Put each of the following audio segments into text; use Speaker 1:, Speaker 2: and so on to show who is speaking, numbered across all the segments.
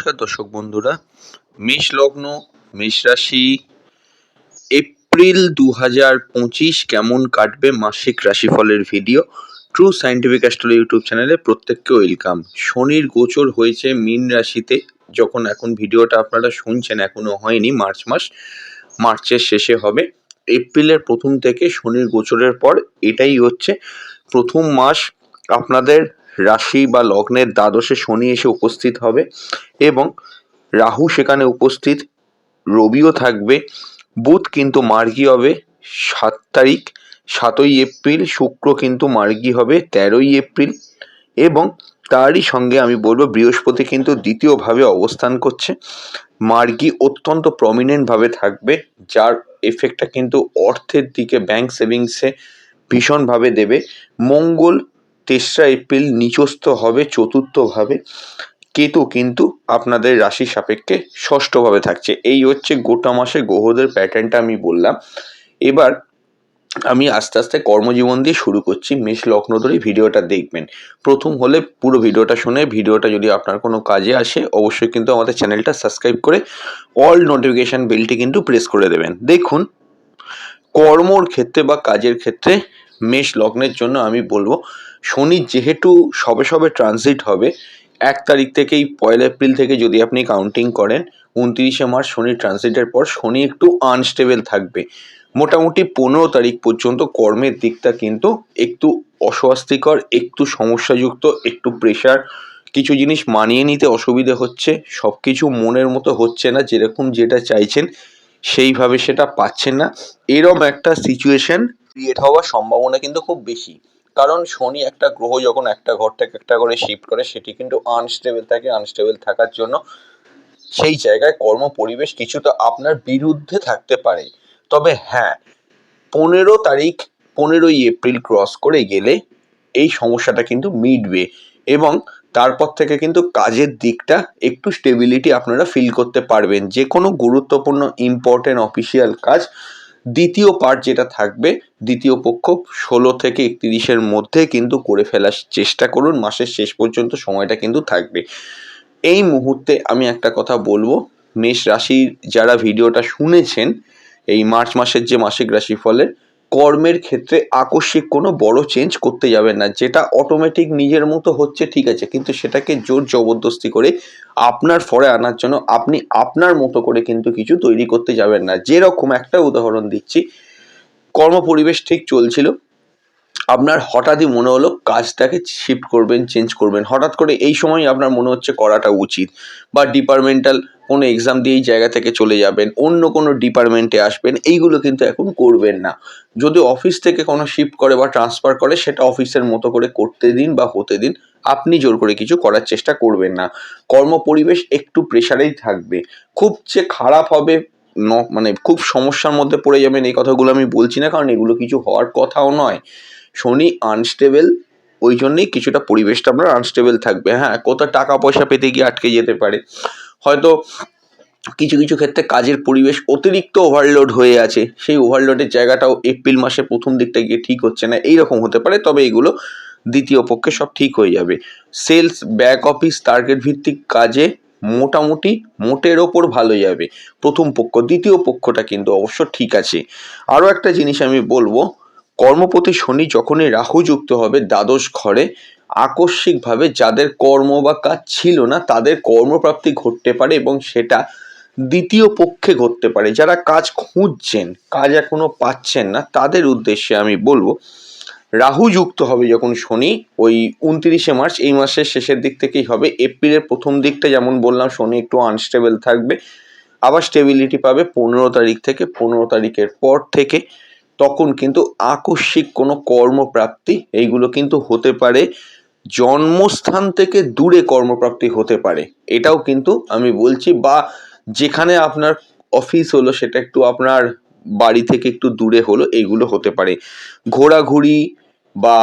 Speaker 1: নমস্কার দর্শক বন্ধুরা। মেষ লগ্ন, মেষ রাশি, এপ্রিল দু হাজার পঁচিশ কেমন কাটবে মাসিক রাশিফলের video? True scientific astrology YouTube চ্যানেলে প্রত্যেককে ওয়েলকাম শনির গোচর হয়েছে মীন রাশিতে, যখন এখন ভিডিওটা আপনারা শুনছেন, এখনও হয়নি, মার্চ মাস, মার্চের শেষে হবে। এপ্রিলের প্রথম থেকে শনির গোচরের পর এটাই হচ্ছে প্রথম মাস। আপনাদের রাশি বা লগ্নের দ্বাদশে শনি এসে উপস্থিত হবে এবং রাহু সেখানে উপস্থিত, রবিও থাকবে, বুধ কিন্তু মার্গী হবে সাত তারিখ, সাতই এপ্রিল, শুক্র কিন্তু মার্গী হবে তেরোই এপ্রিল এবং তারই সঙ্গে আমি বলব বৃহস্পতি কিন্তু দ্বিতীয়ভাবে অবস্থান করছে। মার্গী অত্যন্ত প্রমিনেন্টভাবে থাকবে, যার এফেক্টটা কিন্তু অর্থের দিকে ব্যাংক সেভিংসে ভীষণভাবে দেবে। মঙ্গল তেসরা এপ্রিল নিচস্থ হবে চতুর্থভাবে কেতু কিন্তু আপনাদের রাশি সাপেক্ষে ষষ্ঠভাবে থাকছে। এই হচ্ছে গোটা মাসে গ্রহদের প্যাটার্নটা আমি বললাম। এবার আমি আস্তে আস্তে কর্মজীবন দিয়ে শুরু করছি। মেষ লগ্ন ধরেই ভিডিওটা দেখবেন। প্রথম হলে পুরো ভিডিওটা শুনে, ভিডিওটা যদি আপনার কোনো কাজে আসে, অবশ্যই কিন্তু আমাদের চ্যানেলটা সাবস্ক্রাইব করে অল নোটিফিকেশান বেলটি কিন্তু প্রেস করে দেবেন। দেখুন, কর্মর ক্ষেত্রে বা কাজের ক্ষেত্রে মেষ লগ্নের জন্য আমি বলব শনি যেহেতু সবে সবে ট্রানজিট হবে, এক তারিখ থেকেই পয়লা এপ্রিল থেকে যদি আপনি কাউন্টিং করেন, উনত্রিশে মার্চ শনি ট্রানজিটের পর শনি একটু আনস্টেবল থাকবে। মোটামুটি পনেরো তারিখ পর্যন্ত কর্মের দিকটা কিন্তু একটু অস্বস্তিকর, একটু সমস্যাযুক্ত, একটু প্রেশার কিছু জিনিস মানিয়ে নিতে অসুবিধে হচ্ছে সব কিছু মনের মতো হচ্ছে না, যেরকম যেটা চাইছেন সেইভাবে সেটা পাচ্ছেন না। এরম একটা সিচুয়েশন ক্রিয়েট হওয়ার সম্ভাবনা কিন্তু খুব বেশি। কারণ শনি একটা গ্রহ যখন একটা ঘর থেকে একটা করে শিফট করে, সেটি কিন্তু আনস্টেবল থাকে আনস্টেবল থাকার জন্য সেই জায়গায় কর্ম পরিবেশ কিছুটা আপনার বিরুদ্ধে থাকতে পারে। তবে হ্যাঁ পনেরো তারিখ, পনেরোই এপ্রিল ক্রস করে গেলে এই সমস্যাটা কিন্তু মিটবে এবং তারপর থেকে কিন্তু কাজের দিকটা একটু স্টেবিলিটি আপনারা ফিল করতে পারবেন। যে কোনো গুরুত্বপূর্ণ ইম্পর্টেন্ট অফিসিয়াল কাজ দ্বিতীয় পার্ট যেটা থাকবে, দ্বিতীয় পক্ষ ষোলো থেকে একত্রিশের মধ্যে কিন্তু করে ফেলার চেষ্টা করুন, মাসের শেষ পর্যন্ত সময়টা কিন্তু থাকবে। এই মুহূর্তে আমি একটা কথা বলব, মেষ রাশির যারা ভিডিওটা শুনেছেন, এই মার্চ মাসের যে মাসিক রাশিফলের কর্মের ক্ষেত্রে আকস্মিক কোনো বড় চেঞ্জ করতে যাবেন না। যেটা অটোমেটিক নিজের মতো হচ্ছে, ঠিক আছে। কিন্তু সেটাকে জোর জবরদস্তি করে আপনার ফরে আনার জন্য আপনি আপনার মতো করে কিন্তু কিছু তৈরি করতে যাবেন না। যেরকম একটা উদাহরণ দিচ্ছি কর্ম পরিবেশ ঠিক চলছিল। আপনার হঠাৎই মনে হলো কাজটাকে শিফট করবেন চেঞ্জ করবেন। হঠাৎ করে এই সময় আপনার মনে হচ্ছে করাটা উচিত বা ডিপার্টমেন্টাল কোনো এক্সাম দিয়ে এই জায়গা থেকে চলে যাবেন, অন্য কোনো ডিপার্টমেন্টে আসবেন, এইগুলো কিন্তু এখন করবেন না। যদি অফিস থেকে কোনো শিফট করে বা ট্রান্সফার করে, সেটা অফিসের মতো করে করতে দিন বা হতে দিন, আপনি জোর করে কিছু করার চেষ্টা করবেন না। কর্ম পরিবেশ একটু প্রেশারেই থাকবে। খুব যে খারাপ হবে, ন মানে খুব সমস্যার মধ্যে পড়ে যাবেন, এই কথাগুলো আমি বলছি না, কারণ এগুলো কিছু হওয়ার কথাও নয়। শনি আনস্টেবল ওই জন্যেই কিছুটা পরিবেশটা আপনার আনস্টেবল থাকবে। হ্যাঁ কোথাও টাকা পয়সা পেতে গিয়ে আটকে যেতে পারে। হয়তো কিছু কিছু ক্ষেত্রে কাজের পরিবেশ অতিরিক্ত ওভারলোড হয়ে আছে। সেই ওভারলোডের জায়গাটাও এপ্রিল মাসের প্রথম দিকটা গিয়ে ঠিক হচ্ছে না। এইরকম হতে পারে, তবে এগুলো দ্বিতীয় পক্ষে সব ঠিক হয়ে যাবে। সেলস ব্যাক অফিস টার্গেট ভিত্তিক কাজে মোটামুটি মোটের ওপর ভালো যাবে। প্রথম পক্ষ, দ্বিতীয় পক্ষটা কিন্তু অবশ্য ঠিক আছে। আরও একটা জিনিস আমি বলব কর্মপতি শনি যখনই রাহু যুক্ত হবে দ্বাদশ ঘরে, আকস্মিকভাবে যাদের কর্ম বা কাজ ছিল না, তাদের কর্মপ্রাপ্তি ঘটতে পারে এবং সেটা দ্বিতীয় পক্ষে ঘটতে পারে। যারা কাজ খুঁজছেন, কাজ এখনও পাচ্ছেন না, তাদের উদ্দেশ্যে আমি বলব রাহু যুক্ত হবে যখন শনি, ওই উনত্রিশে মার্চ, এই মাসের শেষের দিক থেকেই হবে। এপ্রিলের প্রথম দিকটা যেমন বললাম, শনি একটু আনস্টেবল থাকবে, আবার স্টেবিলিটি পাবে পনেরো তারিখ থেকে। পনেরো তারিখের পর থেকে তখন কিন্তু আকস্মিক কোনো কর্মপ্রাপ্তি এইগুলো কিন্তু হতে পারে। জন্মস্থান থেকে দূরে কর্মপ্রাপ্তি হতে পারে। এটাও কিন্তু আমি বলছি বা যেখানে আপনার অফিস হলো সেটা একটু আপনার বাড়ি থেকে একটু দূরে হলো, এইগুলো হতে পারে। ঘোরাঘুরি বা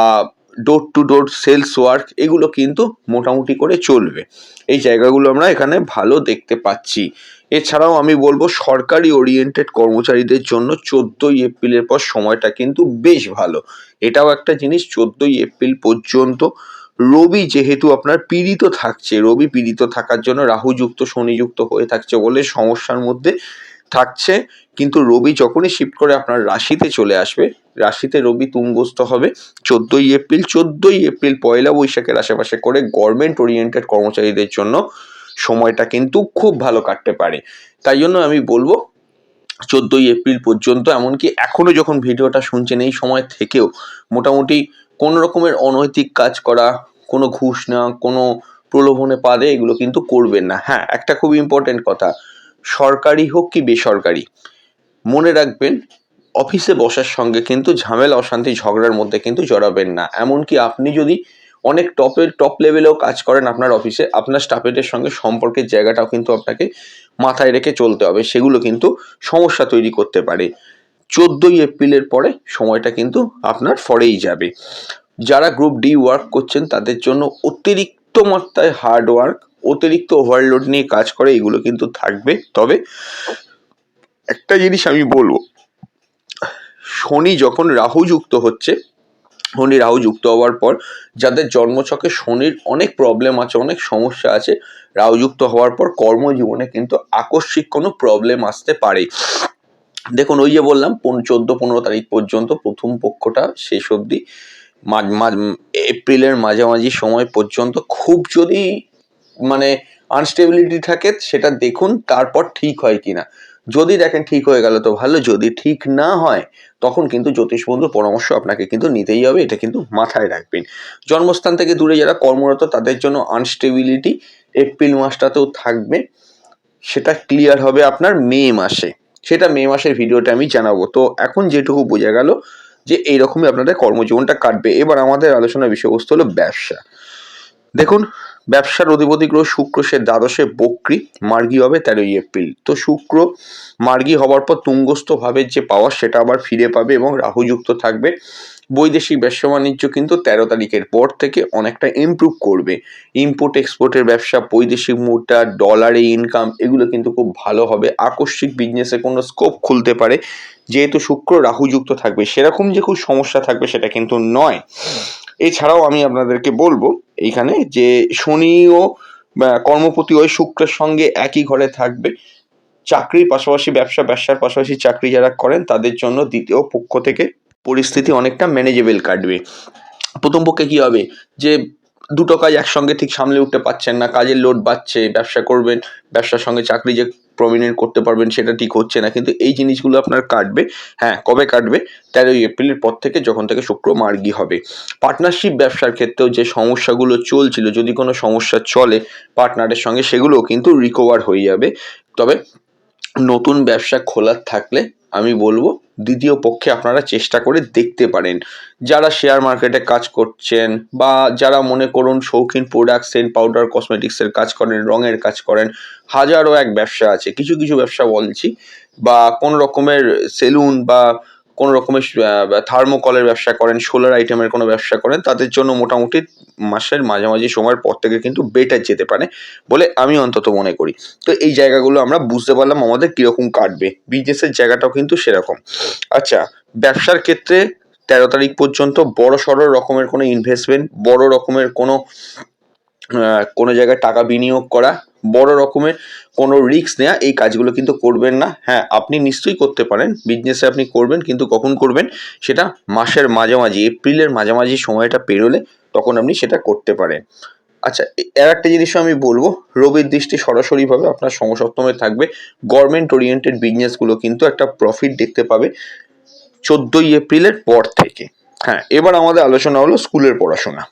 Speaker 1: door to door sales work এগুলো কিন্তু মোটামুটি করে চলবে। এই জায়গাগুলো আমরা এখানে ভালো দেখতে পাচ্ছি। এছাড়াও আমি বলব সরকারি ওরিয়েন্টেড কর্মচারীদের জন্য চোদ্দোই এপ্রিলের পর সময়টা কিন্তু বেশ ভালো। এটাও একটা জিনিস, চোদ্দোই এপ্রিল পর্যন্ত। রবি যেহেতু আপনার পীড়িত থাকছে, রবি পীড়িত থাকার জন্য রাহুযুক্ত, শনিযুক্ত হয়ে থাকছে বলে সমস্যার মধ্যে থাকছে। কিন্তু রবি যখনই শিফট করে আপনার রাশিতে চলে আসবে, রাশিতে রবি তুঙ্গস্থ হবে চোদ্দোই এপ্রিল। চোদ্দোই এপ্রিল পয়লা বৈশাখের আশেপাশে করে গভর্নমেন্ট ওরিয়েন্টেড কর্মচারীদের জন্য সময়টা কিন্তু খুব ভালো কাটতে পারে। তাই জন্য আমি বলব, চোদ্দোই এপ্রিল পর্যন্ত, এমনকি এখনও যখন ভিডিওটা শুনছেন, এই সময় থেকেও মোটামুটি কোনো রকমের অনৈতিক কাজ করা, কোনো ঘুষ নেওয়া, কোনো প্রলোভনে পা দেয় এগুলো কিন্তু করবেন না। হ্যাঁ একটা খুব ইম্পর্টেন্ট কথা, সরকারি হোক কি বেসরকারি মনে রাখবেন, অফিসে বসার সঙ্গে কিন্তু ঝামেলা, অশান্তি, ঝগড়ার মধ্যে কিন্তু জড়াবেন না। এমনকি আপনি যদি অনেক টপের, টপ লেভেলেও কাজ করেন আপনার অফিসে, আপনার স্টাফেদের সঙ্গে সম্পর্কের জায়গাটাও কিন্তু আপনাকে মাথায় রেখে চলতে হবে। সেগুলো কিন্তু সমস্যা তৈরি করতে পারে। চোদ্দোই এপ্রিলের পরে সময়টা কিন্তু আপনার ফরেই যাবে। যারা গ্রুপ ডি ওয়ার্ক করছেন, তাদের জন্য অতিরিক্ত মাত্রায় হার্ড ওয়ার্ক, অতিরিক্ত ওভারলোড নিয়ে কাজ করে, এগুলো কিন্তু থাকবে। তবে একটা জিনিস আমি বলব। শনি যখন রাহু যুক্ত হচ্ছে, শনি রাহু যুক্ত হওয়ার পর যাদের জন্মছকে শনির অনেক প্রবলেম আছে, অনেক সমস্যা আছে, রাহু যুক্ত হওয়ার পর কর্মজীবনে কিন্তু আকস্মিক কোনো প্রবলেম আসতে পারে। দেখুন, ওই যে বললাম চোদ্দ, পনেরো তারিখ পর্যন্ত প্রথম পক্ষটা শেষ অবধি এপ্রিলের মাঝামাঝি সময় পর্যন্ত খুব যদি মানে আনস্টেবিলিটি থাকে, সেটা দেখুন তারপর ঠিক হয় কিনা। যদি দেখেন ঠিক হয়ে গেল তো ভালো, যদি ঠিক না হয়, তখন কিন্তু জ্যোতিষ বন্ধুর পরামর্শ আপনাকে কিন্তু নিতেই হবে, এটা কিন্তু মাথায় রাখবেন। জন্মস্থান থেকে দূরে যারা কর্মরত, তাদের জন্য আনস্টেবিলিটি এপ্রিল মাসটাতেও থাকবে। সেটা ক্লিয়ার হবে আপনার মে মাসে। সেটা মে মাসের ভিডিওটা আমি জানাব। তো এখন যেটুকু বোঝা গেল যে এইরকমই আপনাদের কর্মজীবনটা কাটবে। এবার আমাদের আলোচনার বিষয়বস্তু হলো ব্যবসা। দেখুন ব্যবসার অধিপতি গ্রহ শুক্র, সে দ্বাদশে বক্রি, মার্গী হবে তেরোই এপ্রিল। তো শুক্র মার্গী হওয়ার পর তুঙ্গস্থ ভাবের যে পাওয়ার সেটা আবার ফিরে পাবে এবং রাহুযুক্ত থাকবে। বৈদেশিক ব্যবসা বাণিজ্য কিন্তু তেরো তারিখের পর থেকে অনেকটা ইমপ্রুভ করবে। ইম্পোর্ট এক্সপোর্টের ব্যবসা, বৈদেশিক মুদ্রা ডলারে ইনকাম এগুলো কিন্তু খুব ভালো হবে। আকস্মিক বিজনেসে কোনো স্কোপ খুলতে পারে। যেহেতু শুক্র রাহুযুক্ত থাকবে, সেরকম যে খুব সমস্যা থাকবে সেটা কিন্তু নয়। এছাড়াও আমি আপনাদেরকে বলব এইখানে যে শনি ও কর্মপতি ওই শুক্রের সঙ্গে একই ঘরে থাকবে। চাকরির পাশাপাশি ব্যবসা, ব্যবসার পাশাপাশি চাকরি যারা করেন তাদের জন্য দ্বিতীয় পক্ষ থেকে পরিস্থিতি অনেকটা ম্যানেজেবল কাটবে। প্রথম পক্ষে কি হবে? যে দুটো কাজ একসঙ্গে ঠিক সামলে উঠতে পারছেন না, কাজের লোড বাড়ছে, ব্যবসা করবেন, ব্যবসার সঙ্গে চাকরি যে প্রমিনেন্ট করতে পারবেন, সেটা ঠিক হচ্ছে না। কিন্তু এই জিনিসগুলো আপনার কাটবে হ্যাঁ কবে কাটবে? তেরোই এপ্রিলের পর থেকে যখন থেকে শুক্র মার্গি হবে। পার্টনারশিপ ব্যবসার ক্ষেত্রেও যে সমস্যাগুলো চলছিল, যদি কোনো সমস্যা চলে পার্টনারের সঙ্গে, সেগুলোও কিন্তু রিকভার হয়ে যাবে। তবে নতুন ব্যবসা খোলার থাকলে আমি বলব, দ্বিতীয় পক্ষে আপনারা চেষ্টা করে দেখতে পারেন। যারা শেয়ার মার্কেটে কাজ করছেন বা যারা মনে করুন শৌখিন প্রোডাক্ট সেন্ট পাউডার কসমেটিক্সের কাজ করেন, রঙের কাজ করেন হাজারও এক ব্যবসা আছে। কিছু কিছু ব্যবসা বলছি বা কোন রকমের সেলুন বা কোনো রকমের থার্মোকলের ব্যবসা করেন সোলার আইটেমের কোনো ব্যবসা করেন, তাদের জন্য মোটামুটি মাসের মাঝামাঝি সময়ের পর থেকে কিন্তু বেটার যেতে পারে বলে আমি অন্তত মনে করি। তো এই জায়গাগুলো আমরা বুঝতে পারলাম আমাদের কীরকম কাটবে। বিজনেসের জায়গাটাও কিন্তু সেরকম। আচ্ছা ব্যবসার ক্ষেত্রে তেরো তারিখ পর্যন্ত বড় সড়ো রকমের কোনো ইনভেস্টমেন্ট বড় রকমের কোনো কোনো জায়গায় টাকা বিনিয়োগ করা বড় রকমের কোনো রিস্ক নেওয়া এই কাজগুলো কিন্তু করবেন না। হ্যাঁ আপনি নিশ্চয়ই করতে পারেন। বিজনেসে আপনি করবেন, কিন্তু কখন করবেন সেটা মাসের মাঝামাঝি, এপ্রিলের মাঝামাঝি সময়টা পেরোলে তখন আপনি সেটা করতে পারেন। আচ্ছা আর একটা জিনিসও আমি বলব রবির দৃষ্টি সরাসরিভাবে আপনার সমসপ্তমে থাকবে। গভর্নমেন্ট ওরিয়েন্টেড বিজনেসগুলো কিন্তু একটা প্রফিট দেখতে পাবে চোদ্দোই এপ্রিলের পর থেকে। হ্যাঁ এবার আমাদের আলোচনা হলো স্কুলের পড়াশোনা।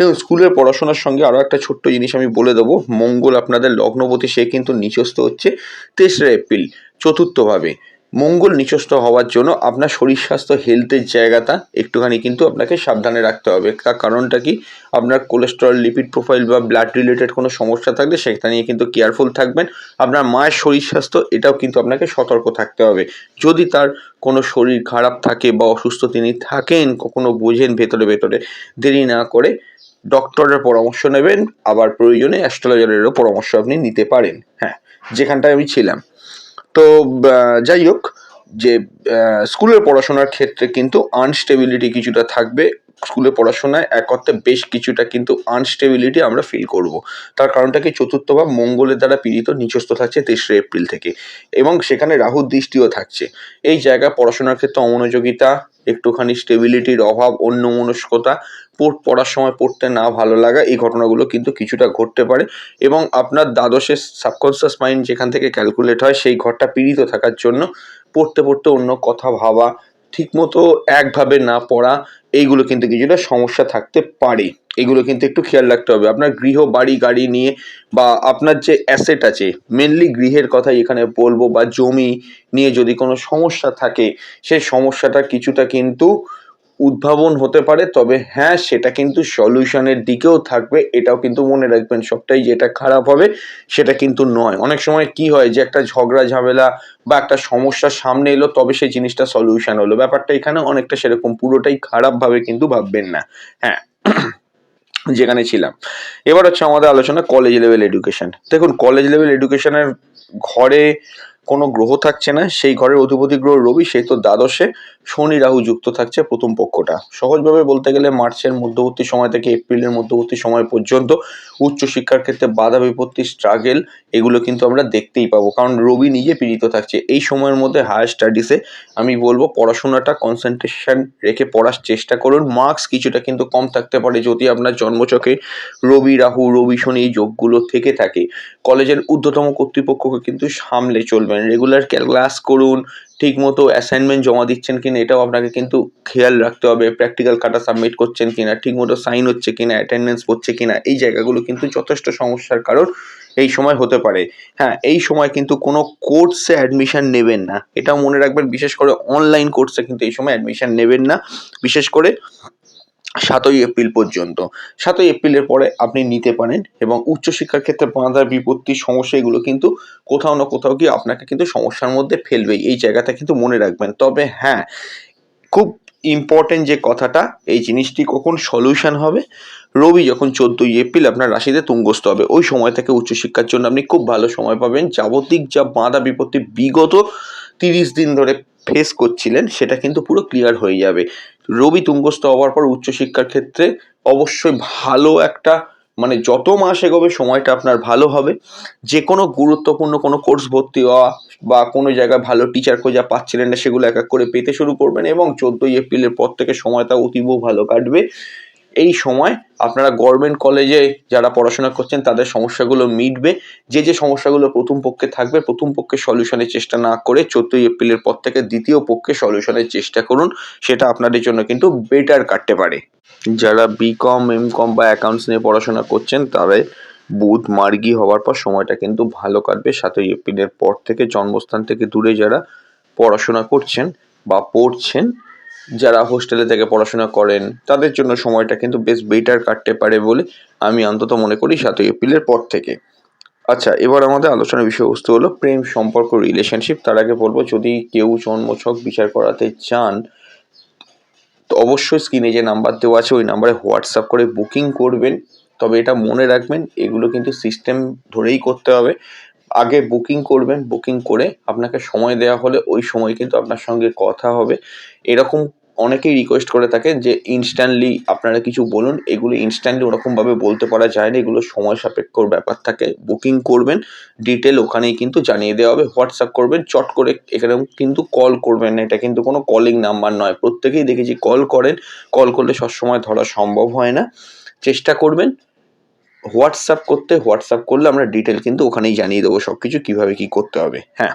Speaker 1: দেখুন স্কুলের পড়াশোনার সঙ্গে আরও একটা ছোট্ট জিনিস আমি বলে দেবো। মঙ্গল আপনাদের লগ্নপতি সে কিন্তু নিচস্থ হচ্ছে তেসরা এপ্রিল, চতুর্থভাবে। মঙ্গল নিচস্থ হওয়ার জন্য আপনার শরীর স্বাস্থ্য হেলথের জায়গাটা একটুখানি কিন্তু আপনাকে সাবধানে রাখতে হবে। তার কারণটা কি? আপনার কোলেস্টেরল লিপিড প্রোফাইল বা ব্লাড রিলেটেড কোনো সমস্যা থাকলে সেটা নিয়ে কিন্তু কেয়ারফুল থাকবেন। আপনার মায়ের শরীর স্বাস্থ্য, এটাও কিন্তু আপনাকে সতর্ক থাকতে হবে। যদি তার কোনো শরীর খারাপ থাকে বা অসুস্থ তিনি থাকেন, কখনো বোঝেন ভেতরে ভেতরে, দেরি না করে ডক্টরের পরামর্শ নেবেন, আবার প্রয়োজনে অ্যাস্ট্রোলজারেরও পরামর্শ আপনি নিতে পারেন। হ্যাঁ যেখানটায় আমি ছিলাম। তো যাই হোক, যে স্কুলের পড়াশোনার ক্ষেত্রে কিন্তু আনস্টেবিলিটি কিছুটা থাকবে স্কুলে পড়াশোনায় এক অর্থে বেশ কিছুটা কিন্তু আনস্টেবিলিটি আমরা ফিল করব। তার কারণটা কি? চতুর্থ ভাব মঙ্গলের দ্বারা পীড়িত, নিচস্থ থাকছে তেসরা এপ্রিল থেকে এবং সেখানে রাহুর দৃষ্টিও থাকছে। এই জায়গায় পড়াশোনার ক্ষেত্রে অমনোযোগিতা, একটুখানি স্টেবিলিটির অভাব, অন্যমনস্কতা, পড়, পড়ার সময় পড়তে না ভালো লাগা, এই ঘটনাগুলো কিন্তু কিছুটা ঘটতে পারে এবং আপনার দ্বাদশের সাবকনসিয়াস মাইন্ড যেখান থেকে ক্যালকুলেট হয়, সেই ঘরটা পীড়িত থাকার জন্য পড়তে পড়তে অন্য কথা ভাবা, ঠিকমতো একভাবে না পড়া এইগুলো কিন্তু কিছুটা সমস্যা থাকতে পারে। এগুলো কিন্তু একটু খেয়াল রাখতে হবে। আপনার গৃহ, বাড়ি, গাড়ি নিয়ে বা আপনার যে অ্যাসেট আছে মেনলি গৃহের কথাই এখানে বলব বা জমি নিয়ে যদি কোনো সমস্যা থাকে, সেই সমস্যাটা কিছুটা কিন্তু উদ্ভাবন হতে পারে, তবে হ্যাঁ সেটা কিন্তু সলিউশনের দিকেও থাকবে। এটাও কিন্তু মনে রাখবেন সবটাই যেটা খারাপ হবে, সেটা কিন্তু নয়। অনেক সময় কি হয় যে একটা ঝগড়া, ঝামেলা বা একটা সমস্যা সামনে এলো, তবে সেই জিনিসটা সলিউশন হলো। ব্যাপারটা এখানে অনেকটা সেরকম, পুরোটাই খারাপভাবে কিন্তু ভাববেন না। হ্যাঁ যেখানে ছিলাম। এবার হচ্ছে আমাদের আলোচনা কলেজ লেভেল এডুকেশন দেখুন কলেজ লেভেল এডুকেশনের ঘরে কোনো গ্রহ থাকছে না। সেই ঘরের অধিপতি গ্রহ রবি সেই তো দ্বাদশে। শনি রাহু যুক্ত থাকছে প্রথম পক্ষটা। সহজভাবে বলতে গেলে মার্চের মধ্যবর্তী সময় থেকে এপ্রিলের মধ্যবর্তী সময় পর্যন্ত উচ্চশিক্ষার ক্ষেত্রে বাধা, বিপত্তি স্ট্রাগেল এগুলো কিন্তু আমরা দেখতেই পাবো। কারণ রবি নিজে পীড়িত থাকছে। এই সময়ের মধ্যে হায়ার স্টাডিসে আমি বলব পড়াশোনাটা কনসেন্ট্রেশন রেখে পড়ার চেষ্টা করুন। মার্কস কিছুটা কিন্তু কম থাকতে পারে যদি আপনার জন্মচকে রবি, রাহু, রবি, শনি এই যোগগুলো থেকে থাকে। কলেজের ঊর্ধ্বতম কর্তৃপক্ষকে কিন্তু সামলে চলবেন। রেগুলার ক্লাস করুন ঠিকমতো অ্যাসাইনমেন্ট জমা দিচ্ছেন কিনা এটাও আপনাকে কিন্তু খেয়াল রাখতে হবে। প্র্যাকটিক্যাল খাতা সাবমিট করছেন কিনা, ঠিকমতো সাইন হচ্ছে কিনা অ্যাটেন্ডেন্স পড়ছে কিনা, এই জায়গাগুলো কিন্তু যথেষ্ট সমস্যার কারণ এই সময় হতে পারে। হ্যাঁ এই সময় কিন্তু কোনো কোর্সে অ্যাডমিশন নেবেন না। এটাও মনে রাখবেন, বিশেষ করে অনলাইন কোর্সে কিন্তু এই সময় অ্যাডমিশান নেবেন না। বিশেষ করে সাতই এপ্রিল পর্যন্ত। সাতই এপ্রিলের পরে আপনি নিতে পারেন এবং উচ্চশিক্ষার ক্ষেত্রে বাঁধা বিপত্তি, সমস্যা এগুলো কিন্তু কোথাও না কোথাও গিয়ে আপনাকে কিন্তু সমস্যার মধ্যে ফেলবেই এই জায়গাটা কিন্তু মনে রাখবেন। তবে হ্যাঁ খুব ইম্পর্টেন্ট যে কথাটা, এই জিনিসটি কখন সলিউশন হবে? রবি যখন চোদ্দোই এপ্রিল আপনার রাশিতে তুঙ্গস্থ হবে। ওই সময় থেকে উচ্চশিক্ষার জন্য আপনি খুব ভালো সময় পাবেন। যাবতিক যা বাঁধা বিপত্তি বিগত তিরিশ দিন ধরে ফেস করছিলেন, সেটা কিন্তু পুরো ক্লিয়ার হয়ে যাবে। রবি তুঙ্গস্থ হওয়ার পর উচ্চশিক্ষার ক্ষেত্রে অবশ্যই ভালো একটা মানে যত মাস এগোবে সময়টা আপনার ভালো হবে। যে কোনো গুরুত্বপূর্ণ কোনো কোর্স ভর্তি হওয়া বা কোনো জায়গায় ভালো টিচার খোঁজা পাচ্ছিলেন না, সেগুলো এক এক করে পেতে শুরু করবেন এবং চোদ্দোই এপ্রিলের পর থেকে সময়টা অতীব ভালো কাটবে। এই সময় আপনারা গভর্নমেন্ট কলেজে যারা পড়াশোনা করছেন, তাদের সমস্যাগুলো মিটবে। যে যে সমস্যাগুলো প্রথম পক্ষে থাকবে, প্রথম পক্ষে সলিউশনের চেষ্টা না করে চোদ্দোই এপ্রিলের পর থেকে দ্বিতীয় পক্ষে সলিউশনের চেষ্টা করুন, সেটা আপনাদের জন্য কিন্তু বেটার কাটতে পারে। যারা বিকম এম কম বা অ্যাকাউন্টস নিয়ে পড়াশোনা করছেন তাদের বুধ মার্গি হওয়ার পর সময়টা কিন্তু ভালো কাটবে। সাতই এপ্রিলের পর থেকে জন্মস্থান থেকে দূরে যারা পড়াশোনা করছেন বা পড়ছেন যারা হোস্টেলে থেকে পড়াশোনা করেন, তাদের জন্য সময়টা কিন্তু বেশ বেটার কাটতে পারে বলে আমি অন্তত মনে করি সাতই এপ্রিলের পর থেকে। আচ্ছা এবার আমাদের আলোচনার বিষয়বস্তু হলো প্রেম সম্পর্ক রিলেশনশিপ তার আগে বলব, যদি কেউ জন্মছক বিচার করাতে চান, তো অবশ্যই স্ক্রিনে যে নাম্বার দেওয়া আছে, ওই নাম্বারে হোয়াটসঅ্যাপ করে বুকিং করবেন। তবে এটা মনে রাখবেন, এগুলো কিন্তু সিস্টেম ধরেই করতে হবে। আগে বুকিং করবেন বুকিং করে আপনাকে সময় দেওয়া হলে ওই সময় কিন্তু আপনার সঙ্গে কথা হবে। এরকম অনেকেই রিকোয়েস্ট করে থাকে যে ইনস্ট্যান্টলি আপনারা কিছু বলুন, এগুলো ইনস্ট্যান্টলি ওরকমভাবে বলতে পারা যায় না, এগুলো সময় সাপেক্ষর ব্যাপার থাকে। বুকিং করবেন ডিটেল ওখানেই কিন্তু জানিয়ে দেওয়া হবে হোয়াটসঅ্যাপ করবেন, চট করে এখানে কিন্তু কল করবেন না, এটা কিন্তু কোনো কলিং নাম্বার নয়। প্রত্যেকেই দেখেছি কল করেন কল করলে সবসময় ধরা সম্ভব হয় না। চেষ্টা করবেন হোয়াটসঅ্যাপ করতে, হোয়াটসঅ্যাপ করলে আমরা ডিটেল কিন্তু ওখানেই জানিয়ে দেবো সব কিছু কীভাবে কী করতে হবে। হ্যাঁ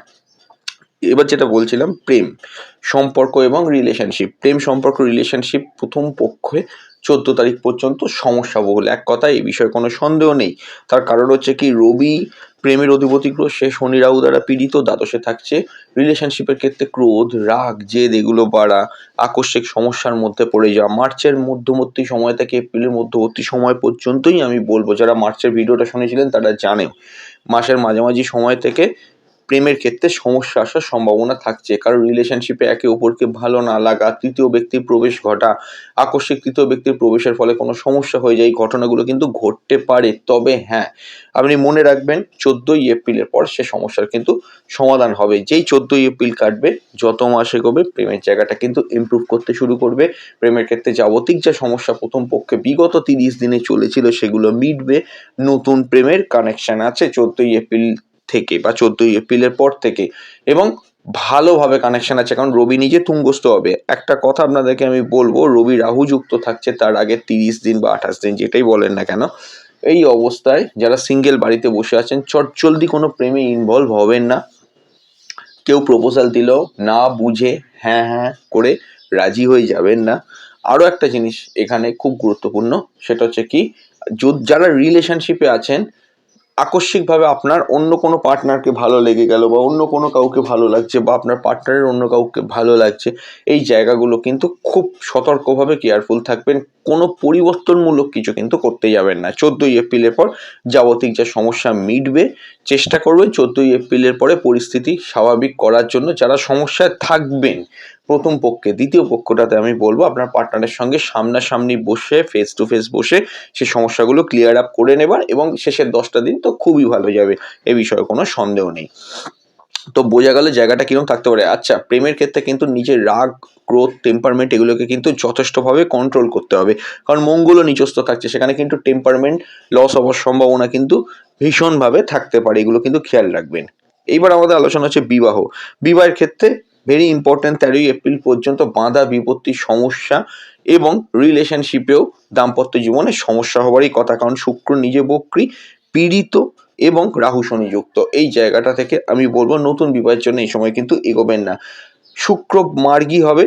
Speaker 1: এবার যেটা বলছিলাম, প্রেম, সম্পর্ক এবং রিলেশনশিপ প্রেম, সম্পর্ক রিলেশনশিপ প্রথম পক্ষে চোদ্দ তারিখ পর্যন্ত সমস্যা বহুল। এক কথায় এই বিষয়ে কোনো সন্দেহ নেই। তার কারণ হচ্ছে কি, রবি প্রেমের অধিপতি সে শনি রাহু দ্বারা পীড়িত, দ্বাদশে থাকছে। রিলেশনশিপের ক্ষেত্রে ক্রোধ, রাগ, জেদ এগুলো বাড়া, আকস্মিক সমস্যার মধ্যে পড়ে যাওয়া। মার্চের মধ্যবর্তী সময় থেকে এপ্রিলের মধ্যবর্তী সময় পর্যন্তই আমি বলব, যারা মার্চের ভিডিওটা শুনেছিলেন তারা জানে মাসের মাঝামাঝি সময় থেকে প্রেমের ক্ষেত্রে সমস্যা আসার সম্ভাবনা থাকছে। কারণ রিলেশনশিপে একে অপরকে ভালো না লাগা, তৃতীয় ব্যক্তির প্রবেশ ঘটা, আকস্মিক তৃতীয় ব্যক্তির প্রবেশের ফলে কোনো সমস্যা হয়ে যায় ঘটনাগুলো কিন্তু ঘটতে পারে। তবে হ্যাঁ আপনি মনে রাখবেন, চোদ্দোই এপ্রিলের পর সে সমস্যার কিন্তু সমাধান হবে। যেই চোদ্দোই এপ্রিল কাটবে, যত মাস এগোবে প্রেমের জায়গাটা কিন্তু ইমপ্রুভ করতে শুরু করবে। প্রেমের ক্ষেত্রে যাবতিক যা সমস্যা প্রথম পক্ষে বিগত তিরিশ দিনে চলেছিল, সেগুলো মিটবে। নতুন প্রেমের কানেকশান আছে। চোদ্দোই এপ্রিল থেকে বা চোদ্দোই এপ্রিলের পর থেকে এবং ভালোভাবে কানেকশন আছে। কারণ রবি নিজে তুঙ্গস্থ হবে। একটা কথা আপনাদেরকে আমি বলব, রবি রাহু যুক্ত থাকছে তার আগে তিরিশ দিন বা আঠাশ দিন যেটাই বলেন না কেন, এই অবস্থায় যারা সিঙ্গেল বাড়িতে বসে আছেন, চটজলদি কোনো প্রেমে ইনভলভ হবেন না। কেউ প্রপোজাল দিল না বুঝে হ্যাঁ হ্যাঁ করে রাজি হয়ে যাবেন না। আরও একটা জিনিস এখানে খুব গুরুত্বপূর্ণ, সেটা হচ্ছে কি যারা রিলেশনশিপে আছেন আকস্মিকভাবে আপনার অন্য কোনো পার্টনারকে ভালো লেগে গেল বা অন্য কোনো কাউকে ভালো লাগছে বা আপনার পার্টনারের অন্য কাউকে ভালো লাগছে, এই জায়গাগুলো কিন্তু খুব সতর্কভাবে কেয়ারফুল থাকবেন। কোনো পরিবর্তনমূলক কিছু কিন্তু করতে যাবেন না। চোদ্দোই এপ্রিলের পর যাবতিক যা সমস্যা মিটবে, চেষ্টা করবেন চোদ্দোই এপ্রিলের পরে পরিস্থিতি স্বাভাবিক করার জন্য যারা সমস্যায় থাকবেন, প্রথম পক্ষে, দ্বিতীয় পক্ষটাতে আমি বলব আপনার পার্টনারের সঙ্গে সামনাসামনি বসে ফেস টু ফেস বসে সে সমস্যাগুলো ক্লিয়ার আপ করে নেবার এবং শেষের দশটা দিন তো খুবই ভালো যাবে, এ বিষয়ে কোনো সন্দেহ নেই। তো বোঝা গেল জায়গাটা কীরকম থাকতে পারে। আচ্ছা প্রেমের ক্ষেত্রে কিন্তু নিজের রাগ, ক্রোধ টেম্পারমেন্ট এগুলোকে কিন্তু যথেষ্টভাবে কন্ট্রোল করতে হবে। কারণ মঙ্গলও নিচস্থ থাকছে, সেখানে কিন্তু টেম্পারমেন্ট লস হওয়ার সম্ভাবনা কিন্তু ভীষণভাবে থাকতে পারে, এগুলো কিন্তু খেয়াল রাখবেন। এইবার আমাদের আলোচনা হচ্ছে বিবাহ। বিবাহের ক্ষেত্রে ভেরি ইম্পর্ট্যান্ট তেরোই এপ্রিল পর্যন্ত বাঁধা বিপত্তির সমস্যা এবং রিলেশনশিপেও দাম্পত্য জীবনে সমস্যা হওয়ারই কথা। কারণ শুক্র নিজে বক্রি, পীড়িত এবং রাহু শনি যুক্ত। এই জায়গাটা থেকে আমি বলব নতুন বিবাহের জন্য এই সময় কিন্তু এগোবেন না। শুক্র মার্গী হবে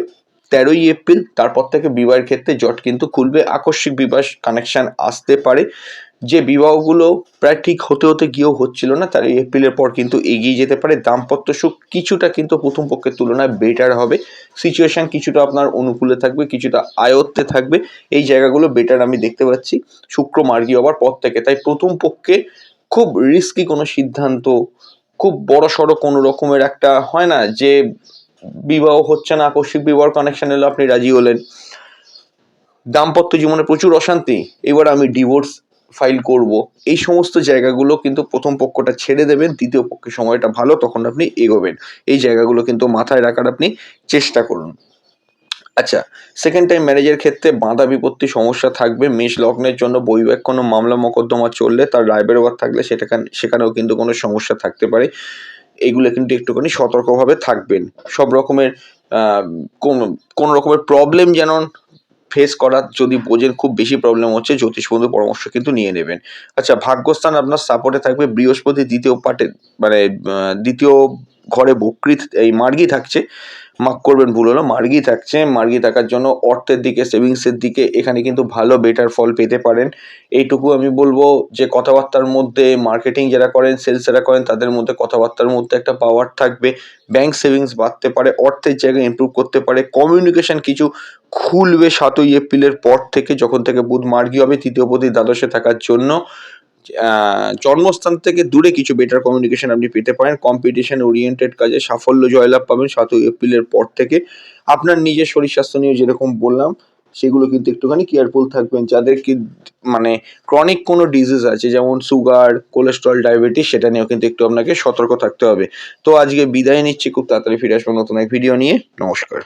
Speaker 1: তেরোই এপ্রিল, তারপর থেকে বিবাহের ক্ষেত্রে জট কিন্তু খুলবে। আকস্মিক বিবাহ কানেকশন আসতে পারে। যে বিবাহগুলো প্রায় ঠিক হতে হতে গিয়েও হচ্ছিল না, তার এপ্রিলের পর কিন্তু এগিয়ে যেতে পারে। দাম্পত্য সুখ কিছুটা কিন্তু প্রথম পক্ষের তুলনায় বেটার হবে। সিচুয়েশন কিছুটা আপনার অনুকূলে থাকবে, কিছুটা আয়ত্তে থাকবে। এই জায়গাগুলো বেটার আমি দেখতে পাচ্ছি। শুক্র মার্গী হওয়ার পর থেকে, তাই প্রথম পক্ষে খুব রিস্কি কোনো সিদ্ধান্ত, খুব বড় সড়ো কোনো রকমের একটা হয় না যে বিবাহ হচ্ছে না, আকস্মিক বিবাহ কানেকশন এলো, আপনি রাজি হলেন। দাম্পত্য জীবনে প্রচুর অশান্তি, এবার আমি ডিভোর্স ফাইল করব। এই সমস্ত জায়গাগুলো কিন্তু প্রথম পক্ষটা ছেড়ে দেবেন, দ্বিতীয় পক্ষের সময়টা ভালো, তখন আপনি এগোবেন। এই জায়গাগুলো কিন্তু মাথায় রাখার আপনি চেষ্টা করুন। আচ্ছা সেকেন্ড টাইম ম্যারেজের ক্ষেত্রে বাঁধা বিপত্তি সমস্যা থাকবে, মেষ লগ্নের জন্য বৈবাহিক কোনো মামলা মোকদ্দমা চললে তার রায় বেরোবার থাকলে সেটা সেখানেও কিন্তু কোনো সমস্যা থাকতে পারে। এগুলো কিন্তু একটুখানি সতর্কভাবে থাকবেন। সব রকমের কোনো রকমের প্রবলেম যেন ফেস করার যদি বোঝেন, খুব বেশি প্রবলেম হচ্ছে, জ্যোতিষ বন্ধু পরামর্শ কিন্তু নিয়ে নেবেন। আচ্ছা ভাগ্যস্থান আপনার সাপোর্টে থাকবে, বৃহস্পতি দ্বিতীয় পার্টে মানে দ্বিতীয় ঘরে বকৃত, এই মার্গি থাকছে। মাফ করবেন ভুল হলো। মার্গি থাকছে। মার্গি থাকার জন্য অর্থের দিকে সেভিংসের দিকে এখানে কিন্তু ভালো বেটার ফল পেতে পারেন। এইটুকু আমি বলব যে, কথাবার্তার মধ্যে মার্কেটিং যারা করেন সেলস যারা করেন, তাদের মধ্যে কথাবার্তার মধ্যে একটা পাওয়ার থাকবে। ব্যাংক সেভিংস বাড়তে পারে, অর্থের জায়গায় ইমপ্রুভ করতে পারে। কমিউনিকেশন কিছু খুলবে সাতই এপ্রিলের পর থেকে, যখন থেকে বুধ মার্গী হবে, তৃতীয় পতি দ্বাদশে থাকার জন্য। জন্মস্থান থেকে দূরে কিছু বেটার কমিউনিকেশন আপনি পেতে পারেন। কম্পিটিশন ওরিয়েন্টেড কাজে সাফল্য জয়লাভ পাবেন সাতই এপ্রিলের পর থেকে। আপনার নিজের শরীর স্বাস্থ্য নিয়ে যেরকম বললাম, সেগুলো কিন্তু একটুখানি কেয়ারফুল থাকবেন। যাদের কি মানে ক্রনিক কোনো ডিজিজ আছে, যেমন সুগার কোলেস্ট্রল ডায়াবেটিস সেটা নিয়েও কিন্তু একটু আপনাকে সতর্ক থাকতে হবে। তো আজকে বিদায় নিচ্ছি, খুব তাড়াতাড়ি ফিরে আসব নতুন এক ভিডিও নিয়ে। নমস্কার।